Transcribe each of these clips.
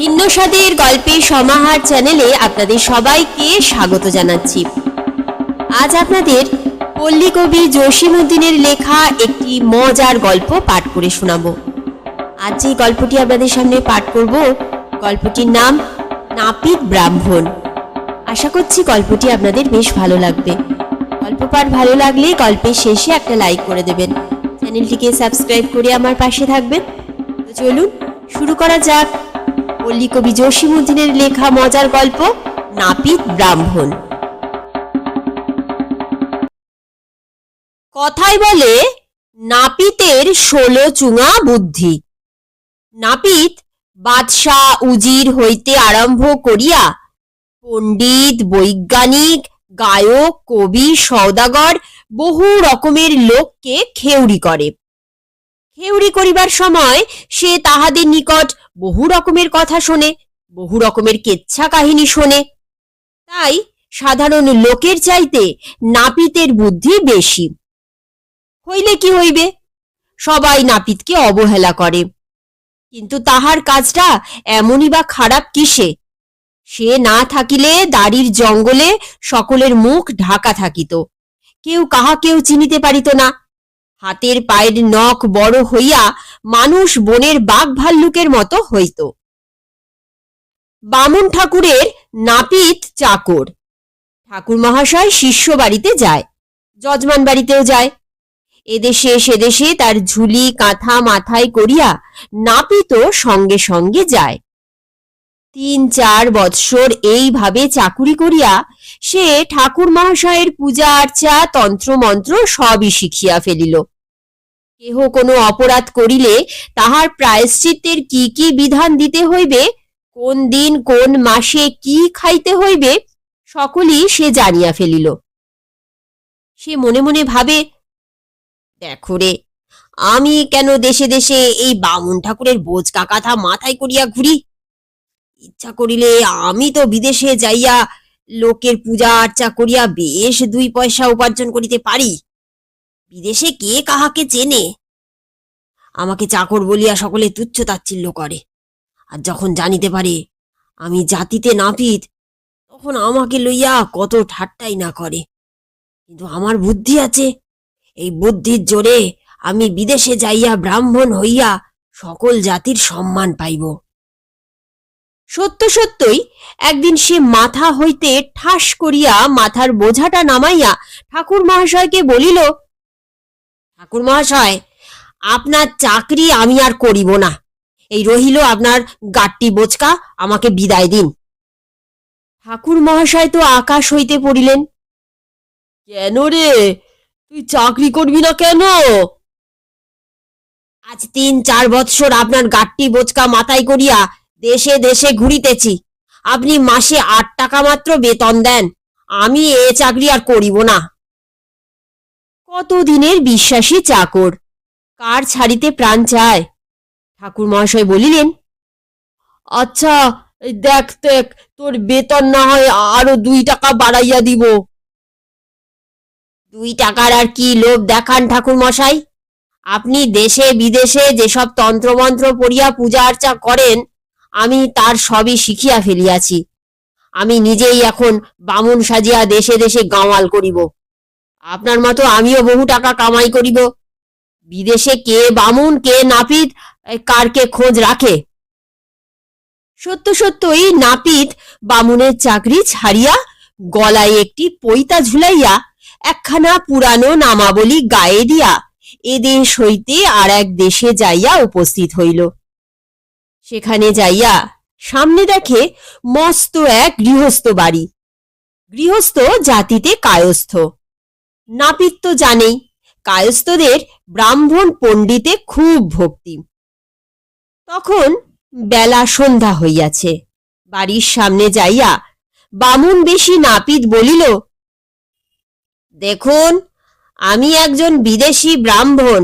ভিন্ন স্বাদের গল্পের সমাহার চ্যানেলে আপনাদের সবাইকে স্বাগত জানাচ্ছি। আজ আপনাদের পল্লী কবি জসিমুদ্দিনের লেখা একটি মজার গল্প পাঠ করে শোনাবো। আজ যে গল্পটি আপনাদের সামনে পাঠ করব, গল্পটির নাম নাপিত ব্রাহ্মণ। আশা করছি গল্পটি আপনাদের বেশ ভালো লাগবে। গল্প পাঠ ভালো লাগলে গল্পের শেষে একটা লাইক করে দেবেন। চ্যানেলটিকে সাবস্ক্রাইব করে আমার পাশে থাকবেন। চলুন, শুরু করা যাক পল্লী কবি জসিমুদ্দিনের লেখা মজার গল্প, নাপিত ব্রাহ্মণ। কথাই বলে, নাপিতের ষোলো চুঙা বুদ্ধি। নাপিত, বাদশাহ উজির হইতে আরম্ভ করিয়া পণ্ডিত, বৈজ্ঞানিক, গায়ক, কবি, সওদাগর বহু রকমের লোককে খেউরি করে। খেউরি করিবার সময় সে তাহাদের নিকট বহু রকমের কথা শোনে, বহু রকমের কেচ্ছা কাহিনী শোনে। তাই সাধারণ লোকের চাইতে নাপিতের বুদ্ধি বেশি। হইলে কি হইবে? সবাই নাপিতকে অবহেলা করে। কিন্তু তাহার কাজটা এমনই বা খারাপ কিসে? সে না থাকিলে দাড়ির জঙ্গলে সকলের মুখ ঢাকা থাকিত। কেউ কাহাকেও চিনিতে পারিত না। হাতের পায়ের নখ বড় হইয়া মানুষ বনের বাঘ ভাল্লুকের মতো হইত। বামুন ঠাকুরের নাপিত চাকর। ঠাকুর মহাশয় শিষ্য বাড়িতে যায়, যজমান বাড়িতেও যায়। এদেশে সেদেশে তার ঝুলি, কাঁথা মাথায় করিয়া নাপিত সঙ্গে সঙ্গে যায়। তিন চার বৎসর এইভাবে চাকুরি করিয়া সে ঠাকুর মহাশয়ের পূজা, আর্চা, তন্ত্রমন্ত্র সবই শিখিয়া ফেলিল। কেহ কোনো অপরাধ করিলে তাহার প্রায়শ্চিত্তের কি কি বিধান দিতে হইবে? কোন দিন, কোন মাসে কি খাইতে হইবে? সকলই সে জানিয়া ফেলিল। সে মনে মনে ভাবে, দেখো রে, আমি কেন দেশে দেশে এই বামুন ঠাকুরের বোঝকা কাঁথা মাথায় করিয়া ঘুরি? ইচ্ছা করিলে আমি তো বিদেশে যাইয়া লোকের পূজা আর্চা করিয়া বেশ দুই পয়সা উপার্জন করিতে পারি। বিদেশে কে কাহাকে চেনে? আমাকে চাকর বলিয়া সকলে তুচ্ছ তাচ্ছিল্য করে। আর যখন জানিতে পারে আমি জাতিতে নাপিত, তখন আমাকে লইয়া কত ঠাট্টাই না করে। কিন্তু আমার বুদ্ধি আছে, এই বুদ্ধির জোরে আমি বিদেশে যাইয়া ব্রাহ্মণ হইয়া সকল জাতির সম্মান পাইব। সত্য সত্যই, একদিন সে মাথা হইতে ঠাস করিয়া মাথার বোঝাটা নামাইয়া ঠাকুর মহাশয়কে বলিল ঠাকুর মহাশয়, আপনার চাকরি আমি আর করিব না। এই রহিল আপনার গাট্টি বোচকা আমাকে বিদায় দিন। ঠাকুর মহাশয় তো আকাশ হইতে পড়িলেন। কেন রে? তুই চাকরি করবি না কেন? আজ তিন চার বৎসর আপনার গাট্টি বোচকা মাথায় করিয়া দেশে দেশে ঘুরিতেছি। আপনি মাসে আট টাকা মাত্র বেতন দেন। আমি এ চাকরি আর করিব না। কতদিনের বিশ্বাসী চাকর? কার ছাড়িতে প্রাণ চায়? ঠাকুর মহাশয় বলিলেন আচ্ছা দেখ দেখ, তোর বেতন না হয় আরও দুই টাকা বাড়াইয়া দিব। দুই টাকার আর কি লোভ দেখান ঠাকুর মশাই আপনি দেশে, বিদেশে যেসব তন্ত্রমন্ত্র পড়িয়া পূজা আর্চা করেন, আমি তার সবই শিখিয়া ফেলিয়াছি। আমি নিজেই এখন বামুন সাজিয়া দেশে দেশে গাঁওয়াল করিব। আপনার মতো আমিও বহু টাকা কামাই করিব। বিদেশে কে বামুন কে নাপিত এ, কার কে খোঁজ রাখে? সত্য সত্যই নাপিত বামুনের চাকরি ছাড়িয়া গলায় একটি পৈতা ঝুলাইয়া একখানা পুরানো নামাবলী গায়ে দিয়া এ দেশ হইতে আর এক দেশে যাইয়া উপস্থিত হইল। সেখানে যাইয়া সামনে দেখে মস্ত এক গৃহস্থ বাড়ি। গৃহস্থ জাতিতে কায়স্থ। নাপিত তো জানেই, কায়স্থদের ব্রাহ্মণ পণ্ডিতে খুব ভক্তি। তখন বেলা সন্ধ্যা হইয়াছে, বাড়ির সামনে যাইয়া বামুন বেশি নাপিত বলিল, দেখুন, আমি একজন বিদেশি ব্রাহ্মণ,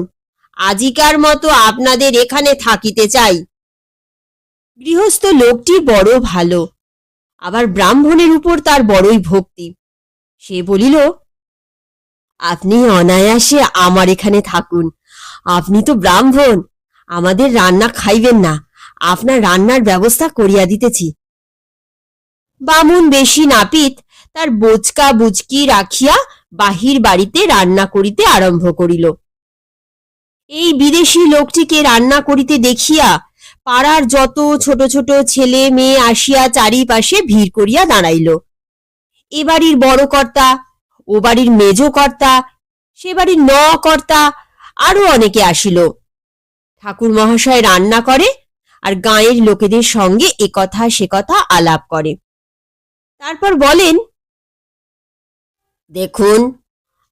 আজিকার মতো আপনাদের এখানে থাকিতে চাই। গৃহস্থ লোকটি বড় ভালো, আবার ব্রাহ্মণের উপর তার বড়ই ভক্তি। সে বলিল আপনি অনায়াসে আমার এখানে থাকুন। আপনি তো ব্রাহ্মণ, আমাদের রান্না খাইবেন না। আপনার রান্নার ব্যবস্থা করিয়া দিতেছি। বামুন বেশি নাপিত, তার বোচকা বুচকি রাখিয়া বাহির বাড়িতে রান্না করিতে আরম্ভ করিল। এই বিদেশি লোকটিকে রান্না করিতে দেখিয়া পাড়ার যত ছোট ছোট ছেলে মেয়ে আসিয়া চারিপাশে ভিড় করিয়া দাঁড়াইল। এ বাড়ির বড় কর্তা ও বাড়ির মেজ কর্তা, সে বাড়ির ন কর্তা আরও অনেকে আসিল। ঠাকুর মহাশয় রান্না করে আর গাঁয়ের লোকেদের সঙ্গে এ কথা সে কথা আলাপ করে। তারপর বলেন, দেখুন,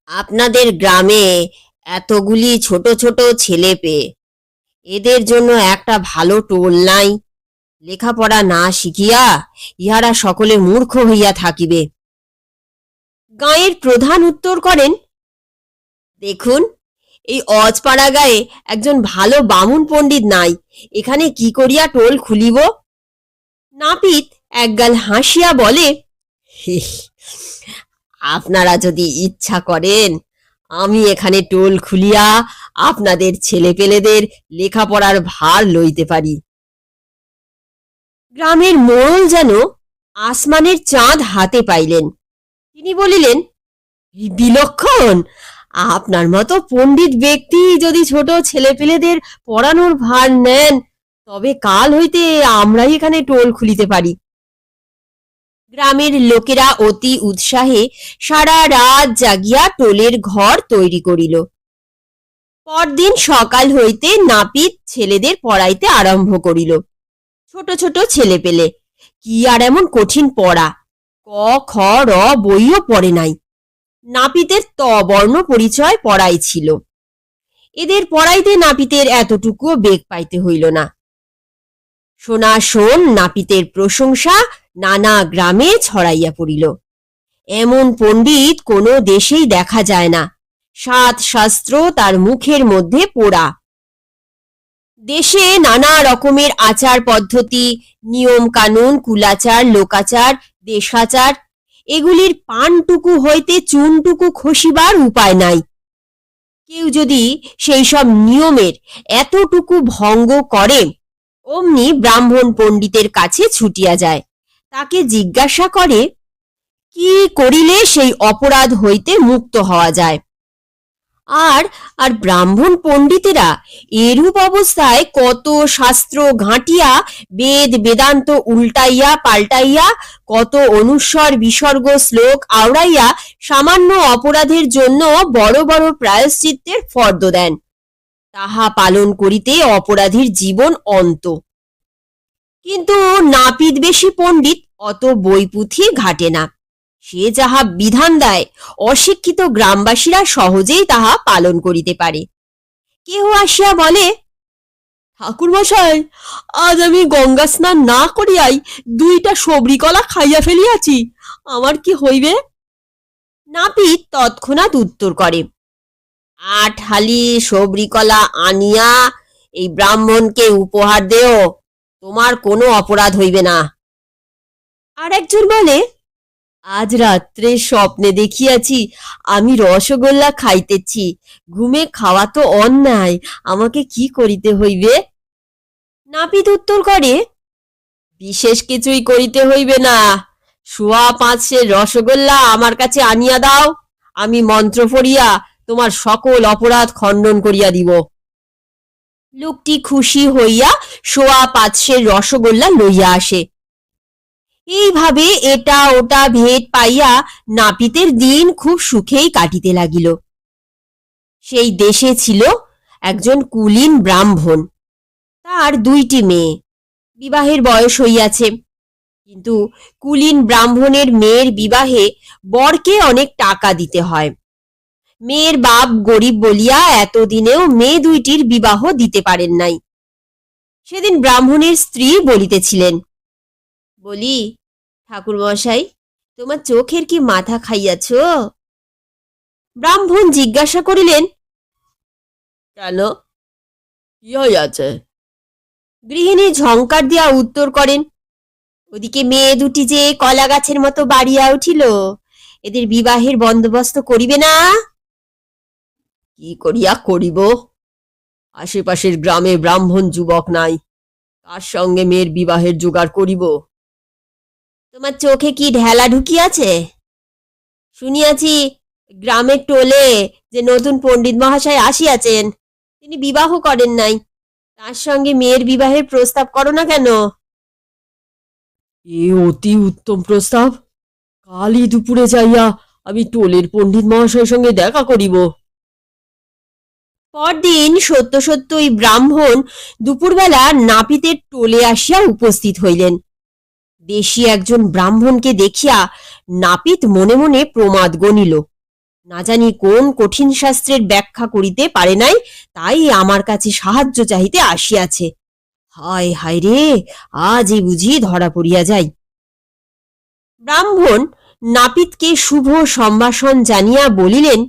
আপনাদের গ্রামে এতগুলি ছোট ছোট ছেলে পেয়ে এদের জন্য একটা ভালো টোল নাই। লেখাপড়া না শিখিয়া ইহারা সকলে মূর্খ হইয়া থাকিবে। গাঁয়ের প্রধান উত্তর করেন, দেখুন, এই অজপাড়া গায়ে একজন ভালো বামুন পণ্ডিত নাই। এখানে কি করিয়া টোল খুলিব? নাপিত একগাল হাসিয়া বলে আপনারা যদি ইচ্ছা করেন, আমি এখানে টোল খুলিয়া আপনাদের ছেলেপেলেদের লেখাপড়ার ভার লইতে পারি। গ্রামের মোড়ল যেন আসমানের চাঁদ হাতে পাইলেন। তিনি বলিলেন বিলক্ষণ! আপনার মতো পণ্ডিত ব্যক্তি যদি ছোট ছেলেপেলেদের পড়ানোর ভার নেন, তবে কাল হইতে আমরাই এখানে টোল খুলিতে পারি। গ্রামের লোকেরা অতি উৎসাহে সারা রাত জাগিয়া টোলের ঘর তৈরি করিল। পরদিন সকাল হইতে নাপিত ছেলেদের পড়াইতে আরম্ভ করিল। ছোট ছোট ছেলে পেলে কি আর এমন কঠিন পড়া! ক, খ, র বইও পড়ে নাই। নাপিতের ত বর্ণ পরিচয় পড়াই ছিল। এদের পড়াইতে নাপিতের এতটুকুও বেগ পাইতে হইল না। সোনা শোন নাপিতের প্রশংসা নানা গ্রামে ছড়াইয়া পড়িল। এমন পণ্ডিত কোনো দেশেই দেখা যায় না। সাত শাস্ত্র তার মুখের মধ্যে পোড়া। দেশে নানা রকমের আচার পদ্ধতি, নিয়ম কানুন, কুলাচার, লোকাচার দেশাচার, এগুলির পানটুকু হইতে চুনটুকু খসিবার উপায় নাই। কেউ যদি সেই সব নিয়মের এতটুকু ভঙ্গ করে, অমনি ব্রাহ্মণ পণ্ডিতের কাছে ছুটিয়া যায়। তাকে জিজ্ঞাসা করে, কি করিলে সেই অপরাধ হইতে মুক্ত হওয়া যায়? আর আর ব্রাহ্মণ পণ্ডিতেরা এরূপ অবস্থায় কত শাস্ত্র ঘাঁটিয়া, বেদ বেদান্ত উল্টাইয়া পাল্টাইয়া, কত অনুস্বর বিসর্গ শ্লোক আওড়াইয়া সামান্য অপরাধের জন্য বড় বড় প্রায়শ্চিত্তের ফর্দ দেন। তাহা পালন করিতে অপরাধীর জীবন অন্ত। কিন্তু নাপিত বেশি পণ্ডিত অত বইপুথি ঘাটে না। সে যাহা বিধান দেয়, অশিক্ষিত গ্রামবাসীরা সহজেই তাহা পালন করিতে পারে। কেহ আসিয়া বলে, ঠাকুরমশাই, আজ আমি গঙ্গা স্নান না করিয়াই দুইটা সবরি কলা খাইয়া ফেলিয়াছি, আমার কি হইবে? নাপিত তৎক্ষণাৎ উত্তর করে, আট হালি সবরি কলা আনিয়া এই ব্রাহ্মণকে উপহার দেও, তোমার কোনো অপরাধ হইবে না। আর একজন বলে আজ রাত্রে স্বপ্নে দেখিয়াছি, আমি রসগোল্লা খাইতেছি। ঘুমে খাওয়া তো অন্যায়, আমাকে কি করিতে হইবে? নাপিত উত্তর করে, বিশেষ কিছুই করিতে হইবে না। শোয়া পাঁচশের রসগোল্লা আমার কাছে আনিয়া দাও, আমি মন্ত্র পড়িয়া তোমার সকল অপরাধ খণ্ডন করিয়া দিব। লোকটি খুশি হইয়া শোয়া পাঁচশের রসগোল্লা লইয়া আসে। এইভাবে এটা ওটা ভেদ পাইয়া নাপিতের দিন খুব সুখেই কাটিতে লাগিল। সেই দেশে ছিল একজন কুলীন ব্রাহ্মণ। তার দুইটি মেয়ে। বিবাহের বয়স হইয়াছে। কিন্তু কুলীন ব্রাহ্মণের মেয়ের বিবাহে বরকে অনেক টাকা দিতে হয়। মেয়ের বাপ গরিব বলিয়া এতদিনেও মেয়ে দুইটির বিবাহ দিতে পারেন নাই। সেদিন ব্রাহ্মণের স্ত্রী বলিতেছিলেন বলি ঠাকুর মশাই তোমার চোখের কি মাথা খাইয়াছ? ব্রাহ্মণ জিজ্ঞাসা করিলেন কেন? কি হইয়াছে? গৃহিণী ঝঙ্কার দিয়া উত্তর করেন ওদিকে মেয়ে দুটি যে কলা গাছের মতো বাড়িয়া উঠিল এদের বিবাহের বন্দোবস্ত করিবে না? কি করিয়া করিব? আশেপাশের গ্রামে ব্রাহ্মণ যুবক নাই কার সঙ্গে মেয়ের বিবাহের জোগাড় করিব। তোমার চোখে কি ঢেলা ঢুকিয়াছে? শুনিয়াছি গ্রামের টোলে যে নতুন পণ্ডিত মহাশয় আসিয়াছেন তিনি বিবাহ করেন নাই। তার সঙ্গে মেয়ের বিবাহের প্রস্তাব করো না কেন? এ অতি উত্তম প্রস্তাব। কালই দুপুরে যাইয়া আমি টোলের পণ্ডিত মহাশয়ের সঙ্গে দেখা করিব। পরদিন সত্য সত্যই ব্রাহ্মণ দুপুরবেলা নাপিতের টোলে আসিয়া উপস্থিত হইলেন। দেশি একজন ব্রাহ্মণকে দেখিয়া নাপিত মনে মনে প্রমাদ গণিল। না জানি কোন কঠিন শাস্ত্রের ব্যাখ্যা করিতে পারে নাই, তাই আমার কাছে সাহায্য চাহিতে আসিয়াছে। হায় হায় রে আজ এই বুঝি ধরা পড়িয়া যাই। ব্রাহ্মণ নাপিতকে শুভ সম্ভাষণ জানিয়া বলিলেন,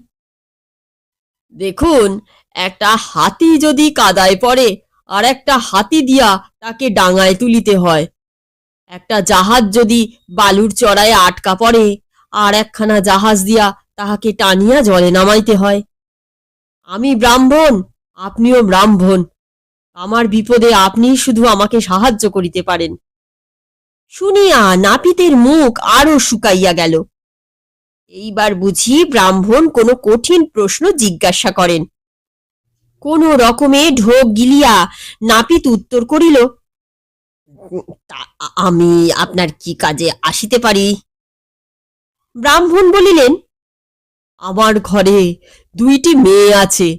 দেখুন, একটা হাতি যদি কাদায় পড়ে, আর একটা হাতি দিয়া তাকে ডাঙায় তুলিতে হয়। একটা জাহাজ যদি বালুর চড়ায় আটকা পড়ে, আর একখানা জাহাজ দিয়া তাহাকে টানিয়া জলে নামাইতে হয়। আমি ব্রাহ্মণ, আপনিও ব্রাহ্মণ। আমার বিপদে আপনি শুধু আমাকে সাহায্য করিতে পারেন। শুনিয়া নাপিতের মুখ আরও শুকাইয়া গেল। এইবার বুঝি ব্রাহ্মণ কোনো কঠিন প্রশ্ন জিজ্ঞাসা করেন। কোন রকমে ঢোক গিলিয়া নাপিত উত্তর করিল "তা- আমি আপনার কি কাজে আসিতে পারি? ব্রাহ্মণ বলিলেন, আমার ঘরে দুইটি মেয়ে আছে।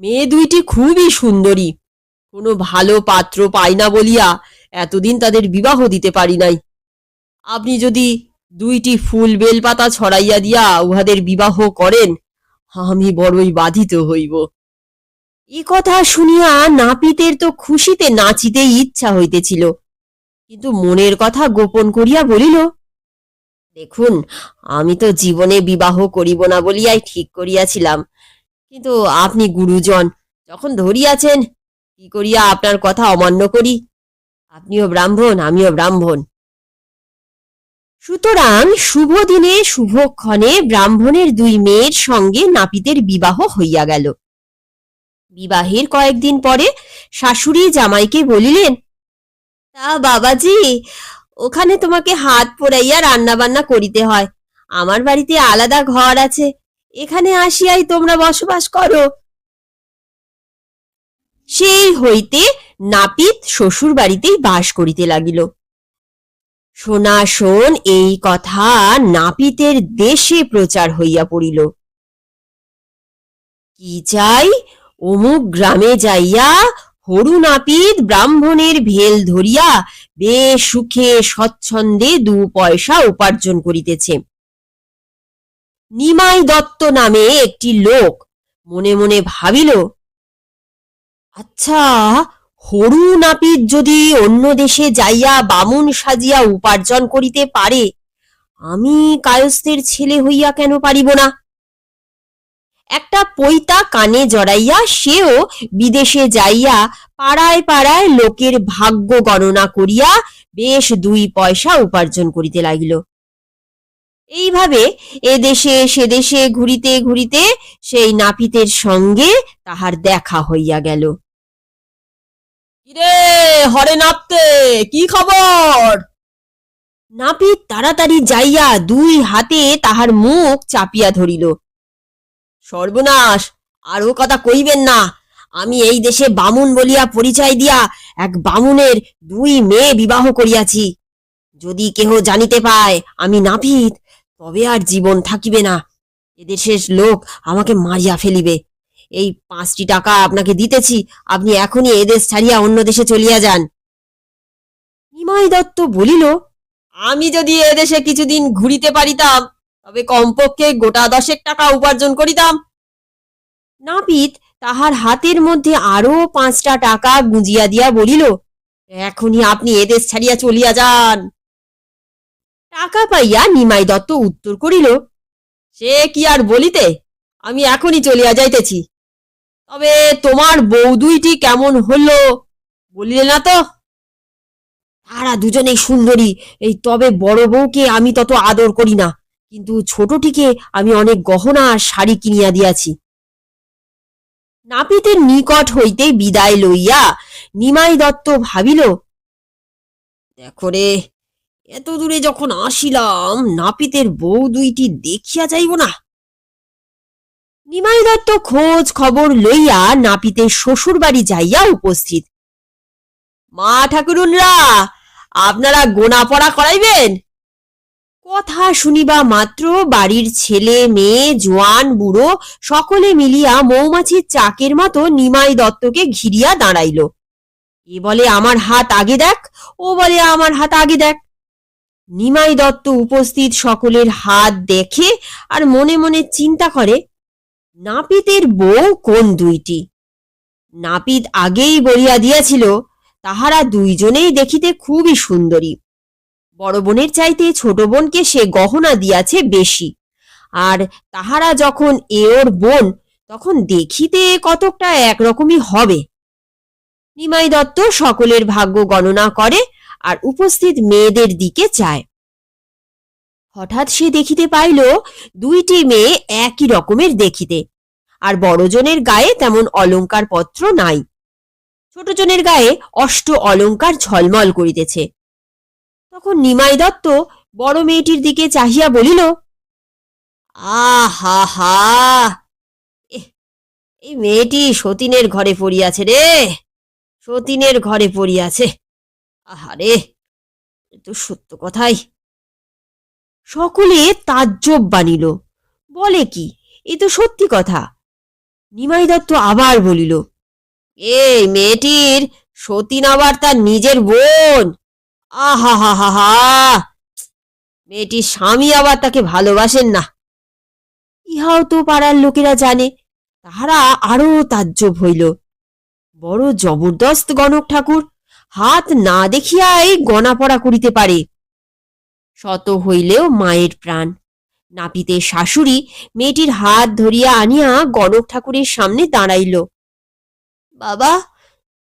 মেয়ে দুইটি খুবই সুন্দরী। কোনো ভালো পাত্র পাই না বলিয়া এতদিন তাদের বিবাহ দিতে পারি নাই। আপনি যদি দুইটি ফুল বেলপাতা ছড়াইয়া দিয়া উহাদের বিবাহ করেন, আমি বড়ই বাধিত হইব। এ কথা শুনিয়া নাপিতের তো খুশিতে নাচিতে ইচ্ছা হইতেছিল। কিন্তু মনের কথা গোপন করিয়া বলিল, দেখুন, আমি তো জীবনে বিবাহ করিব না বলিয়াই ঠিক করিয়াছিলাম। কিন্তু আপনি গুরুজন, যখন ধরিয়াছেন, কি করিয়া আপনার কথা অমান্য করি? আপনিও ব্রাহ্মণ, আমিও ব্রাহ্মণ। সুতরাং শুভ দিনে শুভক্ষণে ব্রাহ্মণের দুই মেয়ের সঙ্গে নাপিতের বিবাহ হইয়া গেল। বিবাহের কয়েকদিন পরে শাশুড়ি জামাইকে বলিলেন তা বাবাজি, ওখানে তোমাকে হাত পোড়াইয়া রান্না বান্না করিতে হয়। আমার বাড়িতে আলাদা ঘর আছে। এখানে আসিয়াই তোমরা বসবাস করো। সেই হইতে নাপিত শ্বশুর বাড়িতেই বাস করিতে লাগিল। শোনা শোন, এই কথা নাপিতের দেশে প্রচার হইয়া পড়িল। কি চাই? অমুক গ্রামে যাইয়া হরু নাপিত ব্রাহ্মণের ভেল ধরিয়া বেশ সুখে স্বচ্ছন্দে দু পয়সা উপার্জন করিতেছে। নিমাই দত্ত নামে একটি লোক মনে মনে ভাবিল আচ্ছা হরু নাপিত যদি অন্য দেশে যাইয়া বামুন সাজিয়া উপার্জন করিতে পারে, আমি কায়স্থের ছেলে হইয়া কেন পারিব না? একটা পৈতা কানে জড়াইয়া সেও বিদেশে যাইয়া পাড়ায় পাড়ায় লোকের ভাগ্য গণনা করিয়া বেশ দুই পয়সা উপার্জন করিতে লাগিল। এইভাবে এ দেশে, সে দেশে, ঘুরিতে ঘুরিতে সেই নাপিতের সঙ্গে তাহার দেখা হইয়া গেল। কিরে, হরে নাপতে, কি খবর? নাপিত তাড়াতাড়ি যাইয়া দুই হাতে তাহার মুখ চাপিয়া ধরিল। সর্বনাশ। আরও কথা কইবেন না। আমি এই দেশে বামুন বলিয়া পরিচয় দিয়া এক বামুনের দুই মেয়ে বিবাহ করিয়াছি। যদি কেহ জানিতে পায় আমি নাপিত, তবে আর জীবন থাকিবে না। এদেশের লোক আমাকে মারিয়া ফেলিবে। এই পাঁচটি টাকা আপনাকে দিতেছি, আপনি এখনই এদেশ ছাড়িয়া অন্য দেশে চলিয়া যান। নিমাই দত্ত বলিল, আমি যদি এদেশে কিছুদিন ঘুরিতে পারিতাম তবে কমপক্ষে গোটা দশেক টাকা উপার্জন করিতাম। নাপিত তাহার হাতের মধ্যে আরও পাঁচটা টাকা গুঁজিয়া দিয়া বলিল, এখনই আপনি এদেশ ছাড়িয়া চলিয়া যান। টাকা পাইয়া নিমাই দত্ত উত্তর করিল, সে কি আর বলিতে? আমি এখনই চলিয়া যাইতেছি। তবে তোমার বউ দুইটি কেমন হলো বলিলে না তো? তারা দুজনেই সুন্দরী, এই তবে বড় বউকে আমি তত আদর করি না। কিন্তু ছোটটিকে আমি অনেক গহনা আর শাড়ি কিনিয়া দিয়াছি। নাপিতের নিকট হইতে বিদায় লইয়া নিমাই দত্ত ভাবিল, দেখো রে, এত দূরে যখন আসিলাম, নাপিতের বউ দুইটি দেখিয়া যাইব না? নিমাই দত্ত খোঁজ খবর লইয়া নাপিতের শ্বশুর বাড়ি যাইয়া উপস্থিত, মা ঠাকুরুনরা, আপনারা গোনা পড়া করাইবেন? কথা শুনিবা মাত্র, বাড়ির ছেলে, মেয়ে, জোয়ান, বুড়ো, সকলে মিলিয়া মৌমাছির চাকের মতো নিমাই দত্তকে ঘিরিয়া দাঁড়াইল। এ বলে, আমার হাত আগে দেখ, ও বলে, আমার হাত আগে দেখ। নিমাই দত্ত উপস্থিত সকলের হাত দেখে আর মনে মনে চিন্তা করে, নাপিতের বউ কোন দুইটি? নাপিত আগেই বলিয়া দিয়াছিল, তাহারা দুইজনেই দেখিতে খুবই সুন্দরী। বড় বোনের চাইতে ছোট বোনকে সে গহনা দিয়াছে বেশি। আর তাহারা যখন এ ওর বোন, তখন দেখিতে কতকটা একরকমই হবে। নিমাই দত্ত সকলের ভাগ্য গণনা করে আর উপস্থিত মেয়েদের দিকে চায়। হঠাৎ সে দেখিতে পাইল, দুইটি মেয়ে একই রকমের দেখিতে, আর বড়জনের গায়ে তেমন অলংকার পত্র নাই ছোটজনের গায়ে অষ্ট অলঙ্কার ঝলমল করিতেছে তখন নিমাই দত্ত বড় মেয়েটির দিকে চাহিয়া বলিল, আহা হা! এই মেয়েটি সতীনের ঘরে পড়িয়াছে রে, সতীনের ঘরে পড়িয়াছে। আহারে তো সত্য কথাই সকলে তাজ্জব বানিল। বলে কি, এ তো সত্যি কথা নিমাই দত্ত আবার বলিল, এই মেয়েটির সতীন আবার তার নিজের বোন। আহা হা হা হা মেয়েটির স্বামী আবার তাকে ভালোবাসেন না। ইহাও তো পাড়ার লোকেরা জানে, তাহারা আরও তাজ্জব হইল। বড় জবরদস্ত গণক ঠাকুর হাত না দেখিয়াই গণা পড়া করিতে পারে। শত হইলেও মায়ের প্রাণ। নাপিতের শাশুড়ি মেয়েটির হাত ধরিয়া আনিয়া গণক ঠাকুরের সামনে দাঁড়াইল। বাবা,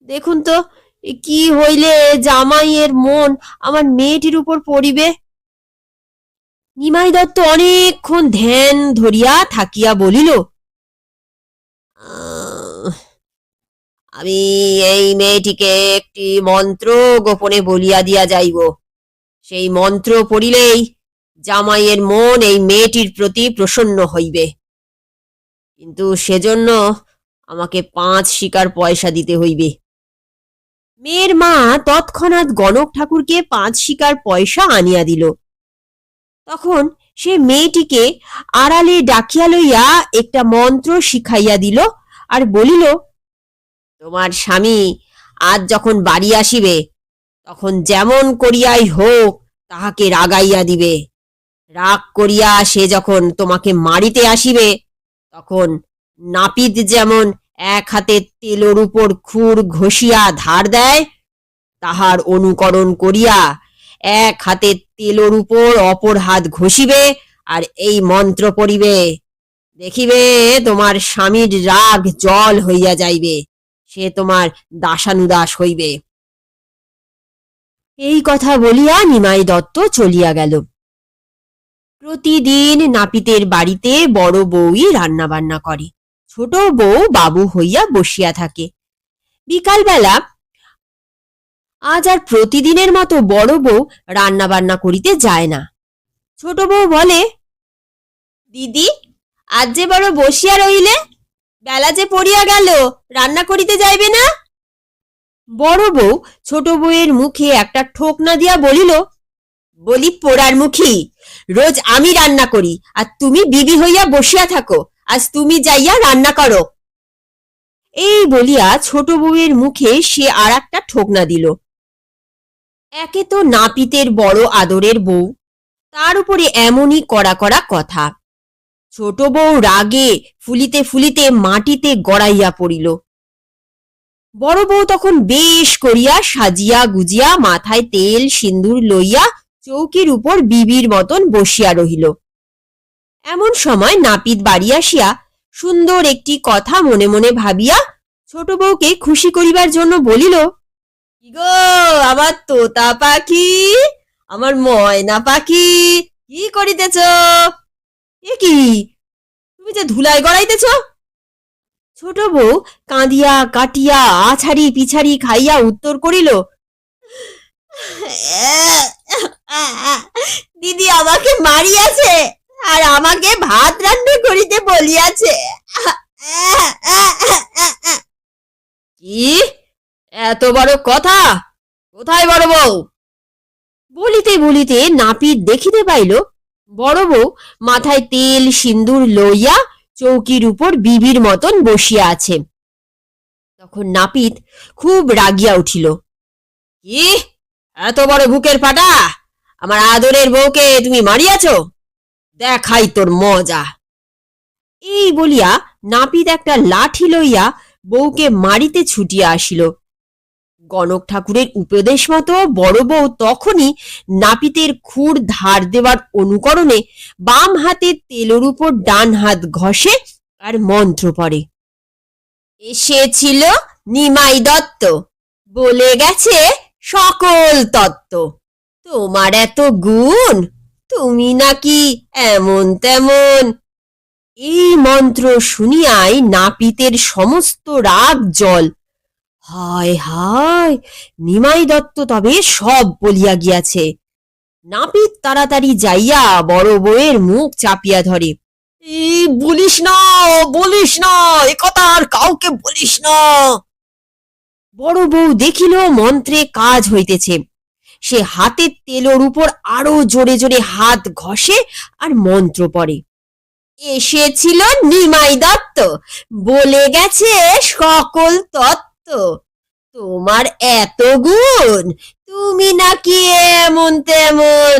দেখুন তো কি হইলে জামাইয়ের মন? আমার মেয়েটির উপর পড়িবে? নিমাই দত্ত অনেকক্ষণ ধ্যান ধরিয়া থাকিয়া বলিল আমি এই মেয়েটিকে একটি মন্ত্র গোপনে বলিয়া দিয়া যাইব। সেই মন্ত্র পড়িলেই জামাইয়ের মন এই মেয়েটির প্রতি প্রসন্ন হইবে। কিন্তু সেজন্য আমাকে পাঁচ শিকার পয়সা দিতে হইবে। মেয়ের মা তৎক্ষণাৎ গণক ঠাকুরকে পাঁচ শিকার পয়সা আনিয়া দিল। তখন সে মেয়েটিকে আড়ালে ডাকিয়া লইয়া একটা মন্ত্র শিখাইয়া দিল আর বলিল, তোমার স্বামী আজ যখন বাড়ি আসিবে, তখন যেমন করিয়াই হোক তাহাকে রাগাইয়া দিবে। রাগ করিয়া সে যখন তোমাকে মারিতে আসিবে, তখন নাপিত যেমন এক হাতে তেলোর উপর খুর ঘষিয়া ধার দেয়, তাহার অনুকরণ করিয়া এক হাতে তেলোর উপর অপর হাত ঘষিবে আর এই মন্ত্র পড়িবে, দেখিবে তোমার স্বামীর রাগ জল হইয়া যাইবে, সে তোমার দাসানুদাস হইবে। এই কথা বলিয়া নিমাই দত্ত চলিয়া গেল। প্রতিদিন নাপিতের বাড়িতে বড় বউই রান্না বান্না করে। ছোট বউ বাবু হইয়া বসিয়া থাকে। বিকালবেলা আজ আর প্রতিদিনের মতো বড় বউ রান্না বান্না করিতে যায় না। ছোট বউ বলে, দিদি, আজ যে বড় বসিয়া রইলে, বেলা যে পড়িয়া গেল, রান্না করিতে যাইবে না? বড় বউ ছোট বউয়ের মুখে একটা ঠোকনা দিয়া বলিল, বলি পোড়ার মুখী, রোজ আমি রান্না করি, আর তুমি বিবি হইয়া বসিয়া থাকো। আজ তুমি যাইয়া রান্না করো। এই বলিয়া ছোট বউয়ের মুখে সে আর একটা ঠোকনা দিল। একে তো নাপিতের বড় আদরের বউ, তার উপরে এমনই কড়া কড়া কথা। ছোট বউ রাগে ফুলিতে ফুলিতে মাটিতে গড়াইয়া পড়িল। বড় বউ তখন বেশ করিয়া সাজিয়া গুজিয়া মাথায় তেল সিন্দুর লইয়া চৌকির উপর বিবির মতন বসিয়া রহিল। এমন সময় নাপিত বাড়ি আসিয়া সুন্দর একটি কথা মনে মনে ভাবিয়া ছোট বউকে খুশি করিবার জন্য বলিল "কি গো আমার তোতা পাখি, আমার ময়না পাখি, কি করিতেছ? এ কি? তুমি যে ধুলাই গড়াইতেছ? ছোট বউ কাঁদিয়া কাটিয়া আছাড়ি পিছাড়ি খাইয়া উত্তর করিল দিদি আমাকে মারিয়াছে। আর আমাকে ভাত রান্না করিতে বলিয়াছে। কি? এত বড় কথা? কোথায় বড় বউ? বলিতে বলিতে নাপিত দেখিতে পাইল, বড় বউ মাথায় তেল, সিন্দুর লইয়া চৌকির উপর বিবির মতন বসিয়া আছে। তখন নাপিত খুব রাগিয়া উঠিল, কি? এত বড় বুকের পাটা? আমার আদরের বউকে তুমি মারিয়াছ? দেখাই তোর মজা। এই বলিয়া নাপিত একটা লাঠি লইয়া বউকে মারিতে ছুটিয়া আসিল। গণক ঠাকুরের উপদেশ মতো বড় বউ তখনই নাপিতের খুর ধার দেওয়ার অনুকরণে বাম হাতে তেলের উপর ডান হাত ঘষে আর মন্ত্র পড়ে। এসেছিল নিমাই দত্ত, বলে গেছে সকল তত্ত্ব। তোমার এত গুণ তুমি নাকি এমন তেমন। এই মন্ত্র শুনিয়াই নাপিতের সমস্ত রাগ জল। হায় হায়, নিমাই দত্ত তবে সব বলিয়া গিয়াছে। নাপিত তাড়াতাড়ি যাইয়া বড় বউয়ের মুখ চাপিয়া ধরে বলিস না বলিস না, এ কথা আর কাউকে বলিস না। বড় বউ দেখিল মন্ত্রে কাজ হইতেছে। সে হাতের তেলোর উপর আরও জোরে জোরে হাত ঘষে আর মন্ত্র পড়ে। এসেছিল নিমাই দত্ত। বলে গেছে সকল তত্ত্ব। তোমার এত গুণ, তুমি নাকি এমন তেমন।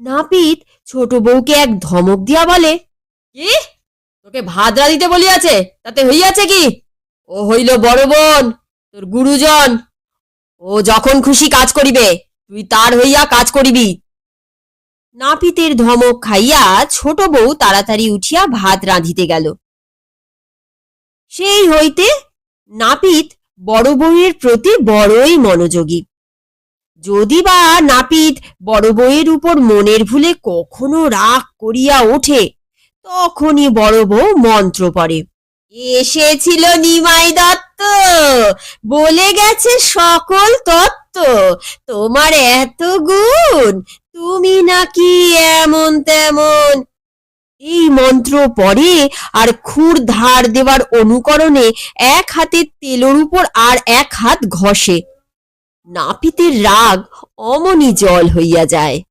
নাপিত ছোট বউকে এক ধমক দিয়া বলে, কি? তোকে ভাদরা দিতে বলিয়াছে? তাতে হইয়াছে কি? ও হইল বড় বোন, তোর গুরুজন। ও যখন খুশি কাজ করিবে, তুই তার হইয়া কাজ করিবি। নাপিতের ধমক খাইয়া ছোট বউ তাড়াতাড়ি উঠিয়া ভাত রাঁধিতে গেল। সেই হইতে নাপিত বড় বউয়ের প্রতি বড়ই মনোযোগী। যদি বা নাপিত বড় বউয়ের উপর মনের ভুলে কখনো রাগ করিয়া ওঠে, তখনই বড় বউ মন্ত্র পড়ে। এসেছিল নিমাই দত্ত। বলে গেছে সকল তত্ত্ব। তোমার এত গুণ, তুমি নাকি এমন তেমন। এই মন্ত্র পরে আর খুর ধার দেওয়ার অনুকরণে এক হাতে তেলোর উপর আর এক হাত ঘষে। নাপিতের রাগ অমনি জল হইয়া যায়।